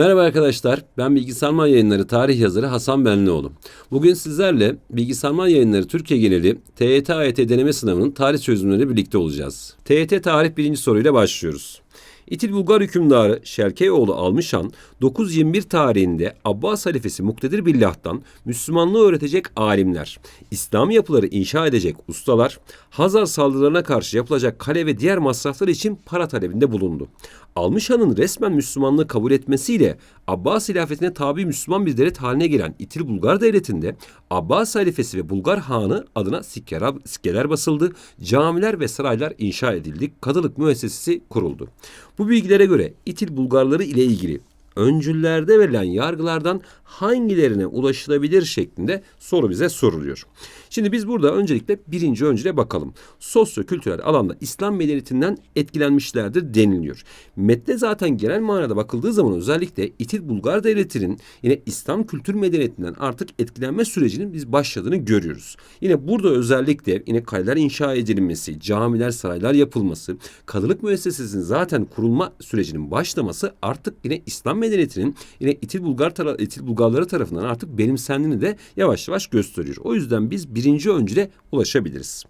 Merhaba arkadaşlar, ben Bilgisayar Yayınları tarih yazarı Hasan Benlioğlu. Bugün sizlerle Bilgisayar Yayınları Türkiye geneli TYT AYT deneme sınavının tarih çözümleriyle birlikte olacağız. TYT tarih birinci soruyla başlıyoruz. İtil Bulgar hükümdarı Şerkeyoğlu Almışan 921 tarihinde Abbas halifesi Muktedir Billah'tan Müslümanlığı öğretecek alimler, İslam yapıları inşa edecek ustalar, Hazar saldırılarına karşı yapılacak kale ve diğer masraflar için para talebinde bulundu. Almışhan'ın resmen Müslümanlığı kabul etmesiyle Abbas hilafetine tabi Müslüman bir devlet haline gelen İtil Bulgar devletinde Abbas halifesi ve Bulgar hanı adına sikkera, sikkeler basıldı, camiler ve saraylar inşa edildi, kadılık müessesesi kuruldu. Bu bilgilere göre İtil Bulgarları ile ilgili öncüllerde verilen yargılardan hangilerine ulaşılabilir şeklinde soru bize soruluyor. Şimdi biz burada öncelikle birinci öncüle bakalım. Sosyo-kültürel alanda İslam medeniyetinden etkilenmişlerdir deniliyor. Metne zaten genel manada bakıldığı zaman özellikle İtil Bulgar Devleti'nin yine İslam kültür medeniyetinden artık etkilenme sürecinin biz başladığını görüyoruz. Yine burada özellikle yine kaleler inşa edilmesi, camiler, saraylar yapılması, kadılık müessesesinin zaten kurulma sürecinin başlaması artık yine İslam medeniyetinin yine İtil Bulgar tara İtil Bulgarları tarafından artık benimsendiğini de yavaş yavaş gösteriyor. O yüzden biz birinci öncüle ulaşabiliriz.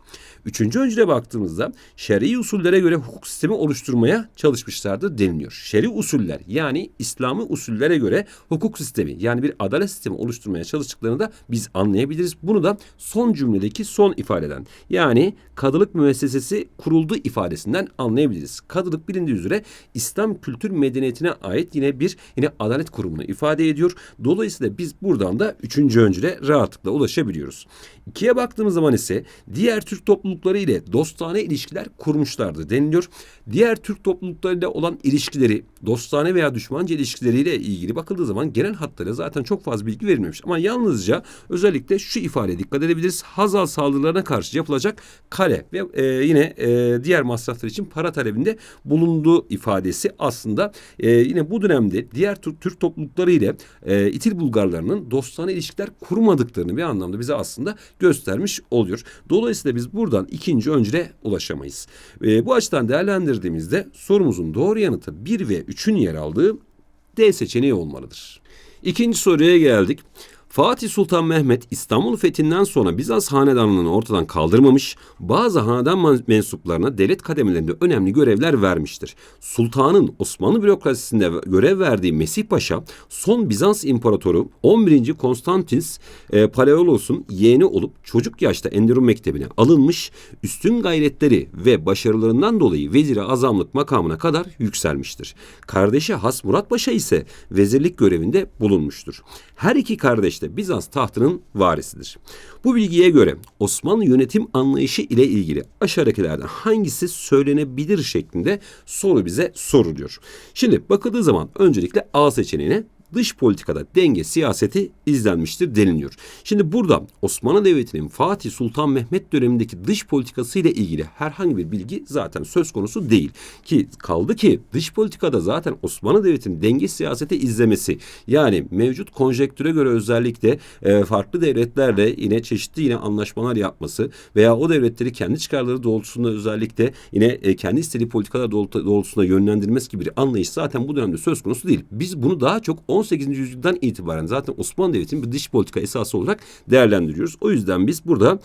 Üçüncü öncüle baktığımızda şer'i usullere göre hukuk sistemi oluşturmaya çalışmışlardır deniliyor. Şer'i usuller yani İslami usullere göre hukuk sistemi yani bir adalet sistemi oluşturmaya çalıştıklarını da biz anlayabiliriz. Bunu da son cümledeki son ifadeden yani kadılık müessesesi kuruldu ifadesinden anlayabiliriz. Kadılık bilindiği üzere İslam kültür medeniyetine ait yine bir yine adalet kurumunu ifade ediyor. Dolayısıyla biz buradan da üçüncü öncüle rahatlıkla ulaşabiliyoruz. İkiye baktığımız zaman ise diğer Türk toplulukları ile dostane ilişkiler kurmuşlardı deniliyor. Diğer Türk topluluklarıyla olan ilişkileri, dostane veya düşmanca ilişkileriyle ilgili bakıldığı zaman genel hatlarıyla zaten çok fazla bilgi verilmemiş. Ama yalnızca özellikle şu ifadeye dikkat edebiliriz. Hazal saldırılarına karşı yapılacak kale ve e, yine e, diğer masraflar için para talebinde bulunduğu ifadesi aslında e, yine bu dönemde diğer Türk, toplulukları ile e, İtil Bulgarlarının dostane ilişkiler kurmadıklarını bir anlamda bize aslında göstermiş oluyor. Dolayısıyla biz buradan ikinci öncüle ulaşamayız. E, bu açıdan değerlendirdiğimizde sorumuzun doğru yanıtı 1 ve 3'ün yer aldığı D seçeneği olmalıdır. İkinci soruya geldik. Fatih Sultan Mehmet İstanbul fethinden sonra Bizans hanedanlığını ortadan kaldırmamış, bazı hanedan mensuplarına devlet kademelerinde önemli görevler vermiştir. Sultanın Osmanlı bürokrasisinde görev verdiği Mesih Paşa, son Bizans imparatoru 11. Konstantins e, Paleolos'un yeğeni olup çocuk yaşta Enderun Mektebi'ne alınmış, üstün gayretleri ve başarılarından dolayı vezire azamlık makamına kadar yükselmiştir. Kardeşi Has Murat Paşa ise vezirlik görevinde bulunmuştur. Her iki kardeş de Bizans tahtının varisidir. Bu bilgiye göre Osmanlı yönetim anlayışı ile ilgili aşağıdakilerden hangisi söylenebilir şeklinde soru bize soruluyor. Şimdi bakıldığı zaman öncelikle A seçeneğine dış politikada denge siyaseti izlenmiştir deniliyor. Şimdi burada Osmanlı Devleti'nin Fatih Sultan Mehmet dönemindeki dış politikası ile ilgili herhangi bir bilgi zaten söz konusu değil. Ki kaldı ki dış politikada zaten Osmanlı Devleti'nin denge siyaseti izlemesi yani mevcut konjektüre göre özellikle e, farklı devletlerle yine çeşitli yine anlaşmalar yapması veya o devletleri kendi çıkarları doğrultusunda özellikle yine e, kendi istediği politikalar doğrultusunda yönlendirmesi gibi bir anlayış zaten bu dönemde söz konusu değil. Biz bunu daha çok 18. yüzyıldan itibaren zaten Osmanlı Devleti'nin bir dış politika esası olarak değerlendiriyoruz. O yüzden biz burada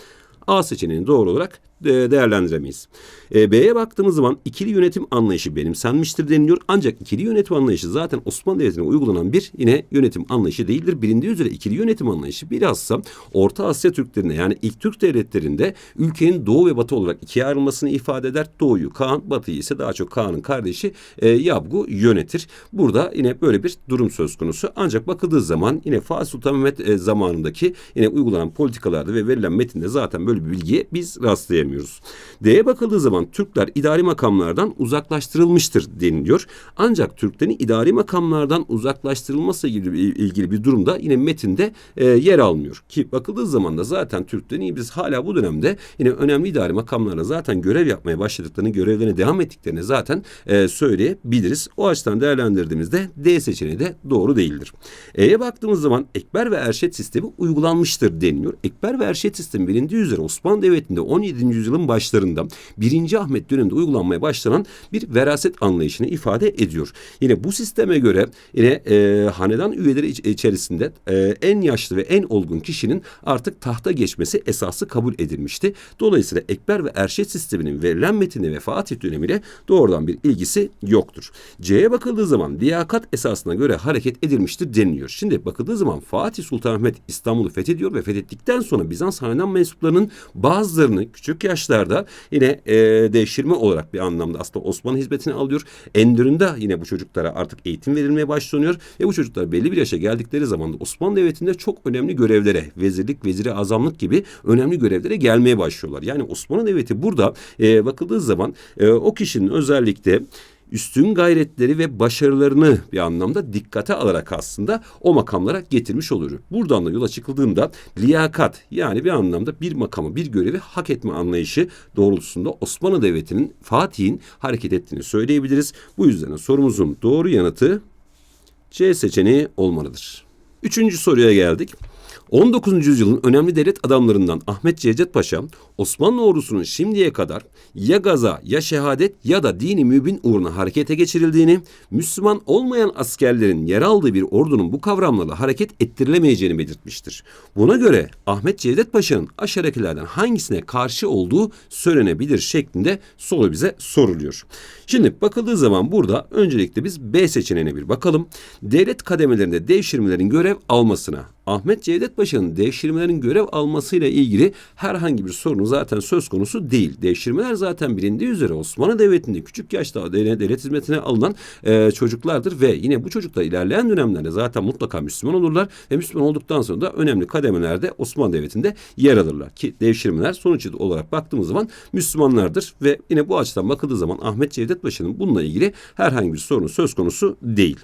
A seçeneğini doğru olarak değerlendiremeyiz. E, B'ye baktığımız zaman ikili yönetim anlayışı benimsenmiştir deniliyor. Ancak ikili yönetim anlayışı zaten Osmanlı Devleti'ne uygulanan bir yine yönetim anlayışı değildir. Bilindiği üzere ikili yönetim anlayışı bilhassa Orta Asya Türklerine yani ilk Türk devletlerinde ülkenin doğu ve batı olarak ikiye ayrılmasını ifade eder. Doğuyu Kaan, batıyı ise daha çok Kaan'ın kardeşi e, Yabgu yönetir. Burada yine böyle bir durum söz konusu. Ancak bakıldığı zaman yine Fatih Sultan Mehmet e, zamanındaki yine uygulanan politikalarda ve verilen metinde zaten böyle bir bilgiye biz rastlayamıyoruz göremiyoruz. D'ye bakıldığı zaman Türkler idari makamlardan uzaklaştırılmıştır deniliyor. Ancak Türklerin idari makamlardan uzaklaştırılması ilgili, ilgili bir durumda yine metinde e, yer almıyor. Ki bakıldığı zaman da zaten Türklerin biz hala bu dönemde yine önemli idari makamlarla zaten görev yapmaya başladıklarını, görevlerine devam ettiklerini zaten e, söyleyebiliriz. O açıdan değerlendirdiğimizde D seçeneği de doğru değildir. E'ye baktığımız zaman Ekber ve Erşet sistemi uygulanmıştır deniliyor. Ekber ve Erşet sistemi bilindiği üzere Osmanlı Devleti'nde 17 yüzyılın başlarında 1. Ahmet döneminde uygulanmaya başlanan bir veraset anlayışını ifade ediyor. Yine bu sisteme göre yine e, hanedan üyeleri iç- içerisinde e, en yaşlı ve en olgun kişinin artık tahta geçmesi esası kabul edilmişti. Dolayısıyla Ekber ve Erşet sisteminin verilen metinde ve Fatih dönemiyle doğrudan bir ilgisi yoktur. C'ye bakıldığı zaman liyakat esasına göre hareket edilmiştir deniliyor. Şimdi bakıldığı zaman Fatih Sultan Mehmet İstanbul'u fethediyor ve fethettikten sonra Bizans hanedan mensuplarının bazılarını küçük yaşlarda yine e, devşirme olarak bir anlamda aslında Osmanlı hizmetine alıyor. Endüründe yine bu çocuklara artık eğitim verilmeye başlanıyor ve bu çocuklar belli bir yaşa geldikleri zaman da Osmanlı Devleti'nde çok önemli görevlere, vezirlik, veziri azamlık gibi önemli görevlere gelmeye başlıyorlar. Yani Osmanlı Devleti burada e, bakıldığı zaman e, o kişinin özellikle üstün gayretleri ve başarılarını bir anlamda dikkate alarak aslında o makamlara getirmiş oluyor. Buradan da yola çıkıldığında liyakat yani bir anlamda bir makamı bir görevi hak etme anlayışı doğrultusunda Osmanlı Devleti'nin Fatih'in hareket ettiğini söyleyebiliriz. Bu yüzden sorumuzun doğru yanıtı C seçeneği olmalıdır. Üçüncü soruya geldik. 19. yüzyılın önemli devlet adamlarından Ahmet Cevdet Paşa, Osmanlı ordusunun şimdiye kadar ya gaza ya şehadet ya da dini mübin uğruna harekete geçirildiğini, Müslüman olmayan askerlerin yer aldığı bir ordunun bu kavramlarla hareket ettirilemeyeceğini belirtmiştir. Buna göre Ahmet Cevdet Paşa'nın aşağıdakilerden hangisine karşı olduğu söylenebilir şeklinde soru bize soruluyor. Şimdi bakıldığı zaman burada öncelikle biz B seçeneğine bir bakalım. Devlet kademelerinde devşirmelerin görev almasına, Ahmet Cevdet Paşa'nın devşirmelerin görev almasıyla ilgili herhangi bir sorunu zaten söz konusu değil. Devşirmeler zaten bilindiği üzere Osmanlı Devleti'nde küçük yaşta devlet, hizmetine alınan e, çocuklardır ve yine bu çocuklar ilerleyen dönemlerde zaten mutlaka Müslüman olurlar ve Müslüman olduktan sonra da önemli kademelerde Osmanlı Devleti'nde yer alırlar. Ki devşirmeler sonuç olarak baktığımız zaman Müslümanlardır ve yine bu açıdan bakıldığı zaman Ahmet Cevdet Paşa'nın bununla ilgili herhangi bir sorunu söz konusu değil.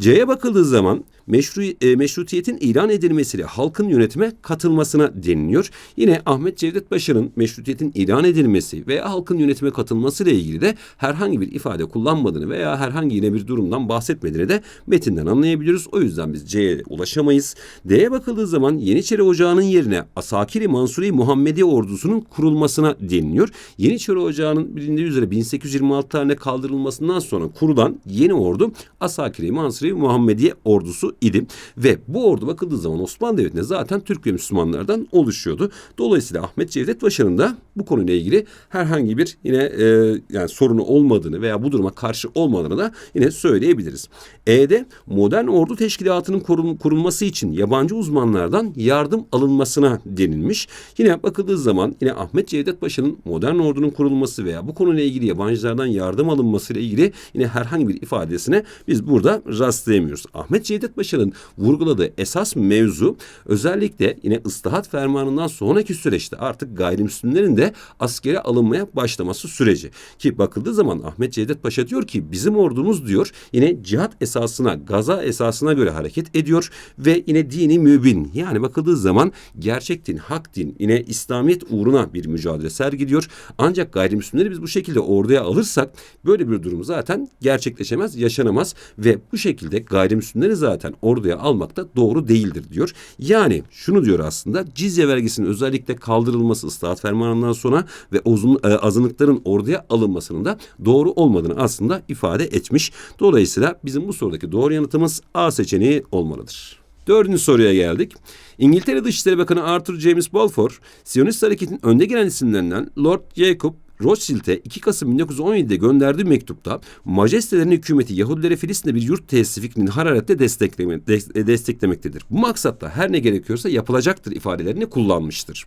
C'ye bakıldığı zaman meşru, e, meşrutiyetin ilan edilmesiyle halkın yönetime katılmasına deniliyor. Yine Ahmet Cevdet Paşa'nın meşrutiyetin ilan edilmesi veya halkın yönetime katılmasıyla ilgili de herhangi bir ifade kullanmadığını veya herhangi yine bir durumdan bahsetmediğini de metinden anlayabiliyoruz. O yüzden biz C'ye ulaşamayız. D'ye bakıldığı zaman Yeniçeri Ocağı'nın yerine Asakiri Mansuri Muhammedi ordusunun kurulmasına deniliyor. Yeniçeri Ocağı'nın bilindiği üzere 1826 tane kaldırılmasından sonra kurulan yeni ordu Asakiri Mansuri Muhammediye ordusu idi. Ve bu ordu bakıldığı zaman Osmanlı Devleti'nde zaten Türk ve Müslümanlardan oluşuyordu. Dolayısıyla Ahmet Cevdet Paşa'nın da bu konuyla ilgili herhangi bir yine e, yani sorunu olmadığını veya bu duruma karşı olmadığını da yine söyleyebiliriz. E'de modern ordu teşkilatının kurulması için yabancı uzmanlardan yardım alınmasına denilmiş. Yine bakıldığı zaman yine Ahmet Cevdet Paşa'nın modern ordunun kurulması veya bu konuyla ilgili yabancılardan yardım alınması ile ilgili yine herhangi bir ifadesine biz burada rastlayamıyoruz. Ahmet Cevdet Paşa'nın vurguladığı esas mevzu özellikle yine ıslahat fermanından sonraki süreçte artık gayrimüslimlerin de askere alınmaya başlaması süreci. Ki bakıldığı zaman Ahmet Cevdet Paşa diyor ki bizim ordumuz diyor yine cihat esasına, gaza esasına göre hareket ediyor ve yine dini mübin yani bakıldığı zaman gerçek din, hak din yine İslamiyet uğruna bir mücadele sergiliyor. Ancak gayrimüslimleri biz bu şekilde orduya alırsak böyle bir durum zaten gerçekleşemez, yaşanamaz ve bu şekilde gayrimüslimleri zaten orduya almak da doğru değildir diyor. Yani şunu diyor aslında cizye vergisinin özellikle kaldırılması ıslahat fermanından sonra ve uzun, e, azınlıkların orduya alınmasının da doğru olmadığını aslında ifade etmiş. Dolayısıyla bizim bu sorudaki doğru yanıtımız A seçeneği olmalıdır. Dördüncü soruya geldik. İngiltere Dışişleri Bakanı Arthur James Balfour, Siyonist hareketin önde gelen isimlerinden Lord Jacob Rothschild'e 2 Kasım 1917'de gönderdiği mektupta majestelerin hükümeti Yahudilere Filistin'de bir yurt tesisi fikrini hararetle destekleme, des- desteklemektedir. Bu maksatla her ne gerekiyorsa yapılacaktır ifadelerini kullanmıştır.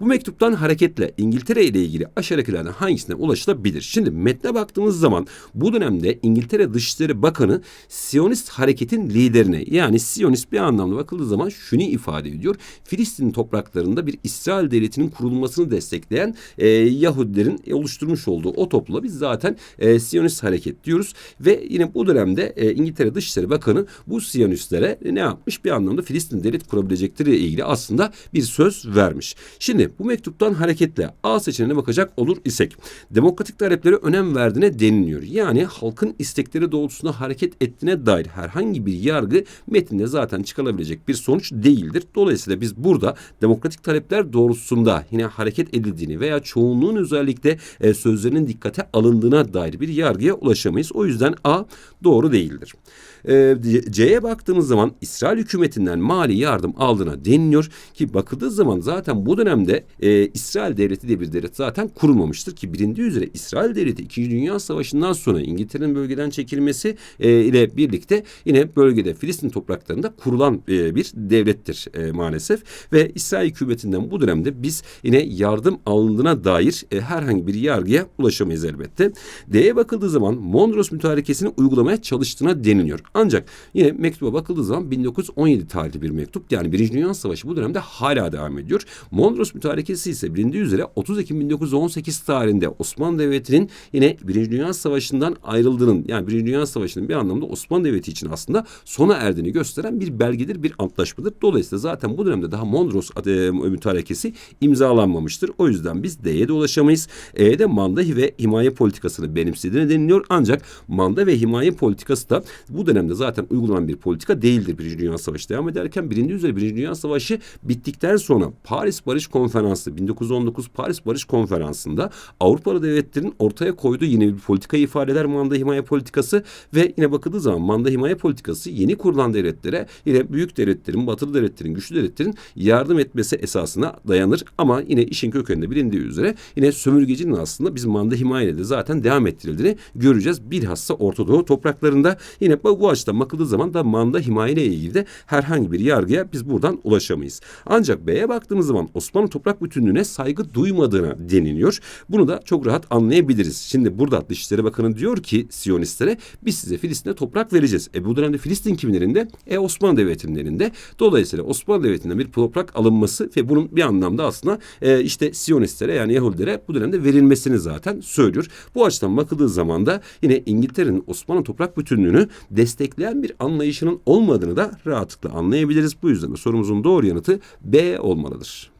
Bu mektuptan hareketle İngiltere ile ilgili aşağıdakilerden hangisine ulaşılabilir? Şimdi metne baktığımız zaman bu dönemde İngiltere Dışişleri Bakanı Siyonist hareketin liderine yani Siyonist bir anlamda bakıldığı zaman şunu ifade ediyor. Filistin topraklarında bir İsrail devletinin kurulmasını destekleyen e, Yahudilerin oluşturmuş olduğu o topluluğa biz zaten e, Siyonist hareket diyoruz ve yine bu dönemde e, İngiltere Dışişleri Bakanı bu Siyonistlere ne yapmış? Bir anlamda Filistin devlet kurabilecekleri ilgili aslında bir söz vermiş. Şimdi bu mektuptan hareketle A seçeneğine bakacak olur isek demokratik taleplere önem verdiğine deniliyor. Yani halkın istekleri doğrultusunda hareket ettiğine dair herhangi bir yargı metinde zaten çıkarabilecek bir sonuç değildir. Dolayısıyla biz burada demokratik talepler doğrultusunda yine hareket edildiğini veya çoğunluğun özellikle e, sözlerinin dikkate alındığına dair bir yargıya ulaşamayız. O yüzden A doğru değildir. E, C'ye baktığımız zaman İsrail hükümetinden mali yardım aldığına deniliyor ki bakıldığı zaman zaten bu dönemde e, İsrail devleti diye bir devlet zaten kurulmamıştır ki bilindiği üzere İsrail devleti 2. Dünya Savaşı'ndan sonra İngiltere'nin bölgeden çekilmesi e, ile birlikte yine bölgede Filistin topraklarında kurulan e, bir devlettir e, maalesef ve İsrail hükümetinden bu dönemde biz yine yardım alındığına dair e, herhangi bir yargıya ulaşamayız elbette. D'ye bakıldığı zaman Mondros mütarekesini uygulamaya çalıştığına deniliyor. Ancak yine mektuba bakıldığı zaman 1917 tarihli bir mektup. Yani Birinci Dünya Savaşı bu dönemde hala devam ediyor. Mondros mütarekesi ise bilindiği üzere 30 Ekim 1918 tarihinde Osmanlı Devleti'nin yine Birinci Dünya Savaşı'ndan ayrıldığının yani Birinci Dünya Savaşı'nın bir anlamda Osmanlı Devleti için aslında sona erdiğini gösteren bir belgedir, bir antlaşmadır. Dolayısıyla zaten bu dönemde daha Mondros e, mütarekesi imzalanmamıştır. O yüzden biz D'ye de ulaşamayız. E'de manda ve himaye politikasını benimsediğine deniliyor. Ancak manda ve himaye politikası da bu dönemde zaten uygulanan bir politika değildir. Birinci Dünya Savaşı devam ederken bilindiği üzere Birinci Dünya Savaşı bittikten sonra Paris Barış Konferansı 1919 Paris Barış Konferansı'nda Avrupalı devletlerin ortaya koyduğu yine bir politika ifadeler manda himaye politikası ve yine bakıldığı zaman manda himaye politikası yeni kurulan devletlere yine büyük devletlerin, batılı devletlerin, güçlü devletlerin yardım etmesi esasına dayanır. Ama yine işin kökeninde bilindiği üzere yine sömürgecinin aslında bizim manda himayeyle de zaten devam ettirildiğini göreceğiz. Bilhassa Orta Doğu topraklarında yine bu, açıdan bakıldığı zaman da manda himaye ilgili de herhangi bir yargıya biz buradan ulaşamayız. Ancak B'ye baktığımız zaman Osmanlı toprak bütünlüğüne saygı duymadığına deniliyor. Bunu da çok rahat anlayabiliriz. Şimdi burada Dışişleri Bakanı diyor ki Siyonistlere biz size Filistin'e toprak vereceğiz. E bu dönemde Filistin kimin elinde? E Osmanlı Devleti'nin elinde. Dolayısıyla Osmanlı Devleti'nden bir toprak alınması ve bunun bir anlamda aslında e, işte Siyonistlere yani Yahudilere bu dönemde verilmesini zaten söylüyor. Bu açıdan bakıldığı zaman da yine İngiltere'nin Osmanlı toprak bütünlüğünü destekleyen bir anlayışının olmadığını da rahatlıkla anlayabiliriz. Bu yüzden de sorumuzun doğru yanıtı B olmalıdır.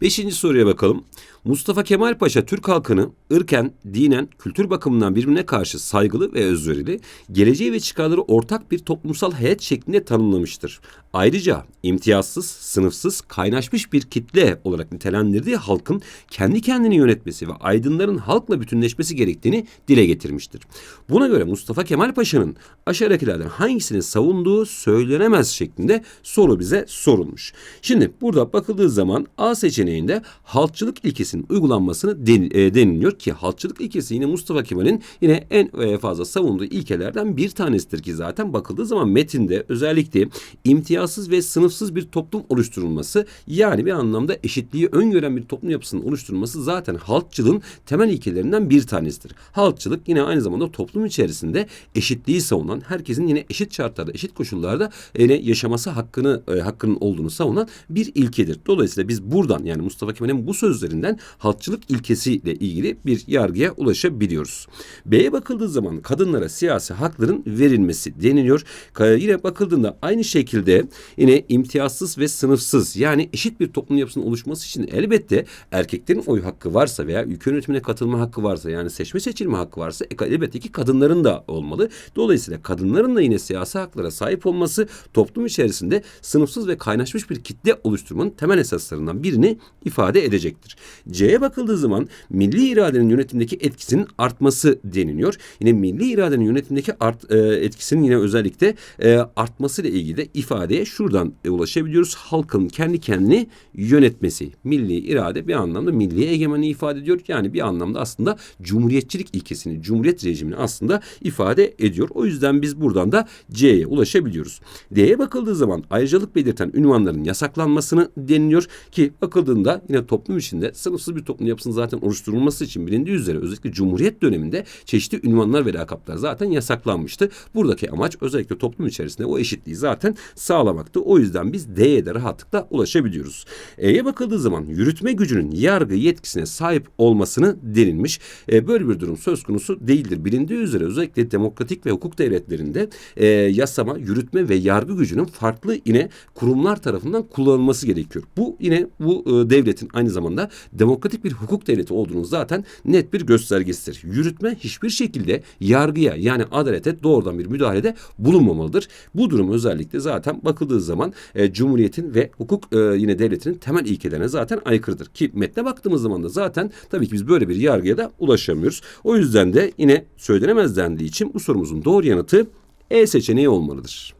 Beşinci soruya bakalım. Mustafa Kemal Paşa Türk halkını ırken, dinen, kültür bakımından birbirine karşı saygılı ve özverili, geleceği ve çıkarları ortak bir toplumsal hayat şeklinde tanımlamıştır. Ayrıca imtiyazsız, sınıfsız, kaynaşmış bir kitle olarak nitelendirdiği halkın kendi kendini yönetmesi ve aydınların halkla bütünleşmesi gerektiğini dile getirmiştir. Buna göre Mustafa Kemal Paşa'nın aşağıdakilerden hangisini savunduğu söylenemez şeklinde soru bize sorulmuş. Şimdi burada bakıldığı zaman A seçeneğinde halkçılık ilkesi ilkesinin uygulanmasını e, deniliyor ki halkçılık ilkesi yine Mustafa Kemal'in yine en e, fazla savunduğu ilkelerden bir tanesidir ki zaten bakıldığı zaman metinde özellikle imtiyazsız ve sınıfsız bir toplum oluşturulması yani bir anlamda eşitliği öngören bir toplum yapısının oluşturulması zaten halkçılığın temel ilkelerinden bir tanesidir. Halkçılık yine aynı zamanda toplum içerisinde eşitliği savunan, herkesin yine eşit şartlarda, eşit koşullarda yine yaşaması hakkını e, hakkının olduğunu savunan bir ilkedir. Dolayısıyla biz buradan yani Mustafa Kemal'in bu sözlerinden halkçılık ilkesiyle ilgili bir yargıya ulaşabiliyoruz. B'ye bakıldığı zaman kadınlara siyasi hakların verilmesi deniliyor. Yine bakıldığında aynı şekilde yine imtiyazsız ve sınıfsız yani eşit bir toplum yapısının oluşması için elbette erkeklerin oy hakkı varsa veya ülke yönetimine katılma hakkı varsa yani seçme seçilme hakkı varsa e, elbette ki kadınların da olmalı. Dolayısıyla kadınların da yine siyasi haklara sahip olması toplum içerisinde sınıfsız ve kaynaşmış bir kitle oluşturmanın temel esaslarından birini ifade edecektir. C'ye bakıldığı zaman milli iradenin yönetimdeki etkisinin artması deniliyor. Yine milli iradenin yönetimdeki art, e, etkisinin yine özellikle e, artması ile ilgili de ifadeye şuradan e, ulaşabiliyoruz. Halkın kendi kendini yönetmesi. Milli irade bir anlamda milli egemeni ifade ediyor. Yani bir anlamda aslında cumhuriyetçilik ilkesini, cumhuriyet rejimini aslında ifade ediyor. O yüzden biz buradan da C'ye ulaşabiliyoruz. D'ye bakıldığı zaman ayrıcalık belirten ünvanların yasaklanmasını deniliyor ki bakıldığında yine toplum içinde sınıf bağımsız bir toplum yapısının zaten oluşturulması için bilindiği üzere özellikle Cumhuriyet döneminde çeşitli ünvanlar ve lakaplar zaten yasaklanmıştı. Buradaki amaç özellikle toplum içerisinde o eşitliği zaten sağlamaktı. O yüzden biz D'ye de rahatlıkla ulaşabiliyoruz. E'ye bakıldığı zaman yürütme gücünün yargı yetkisine sahip olmasını denilmiş. E, böyle bir durum söz konusu değildir. Bilindiği üzere özellikle demokratik ve hukuk devletlerinde e, yasama, yürütme ve yargı gücünün farklı yine kurumlar tarafından kullanılması gerekiyor. Bu yine bu e, devletin aynı zamanda demokratik bir hukuk devleti olduğunu zaten net bir göstergesidir. Yürütme hiçbir şekilde yargıya yani adalete doğrudan bir müdahalede bulunmamalıdır. Bu durum özellikle zaten bakıldığı zaman e, Cumhuriyet'in ve hukuk e, yine devletinin temel ilkelerine zaten aykırıdır. Ki metne baktığımız zaman da zaten tabii ki biz böyle bir yargıya da ulaşamıyoruz. O yüzden de yine söylenemez dendiği için bu sorumuzun doğru yanıtı E seçeneği olmalıdır.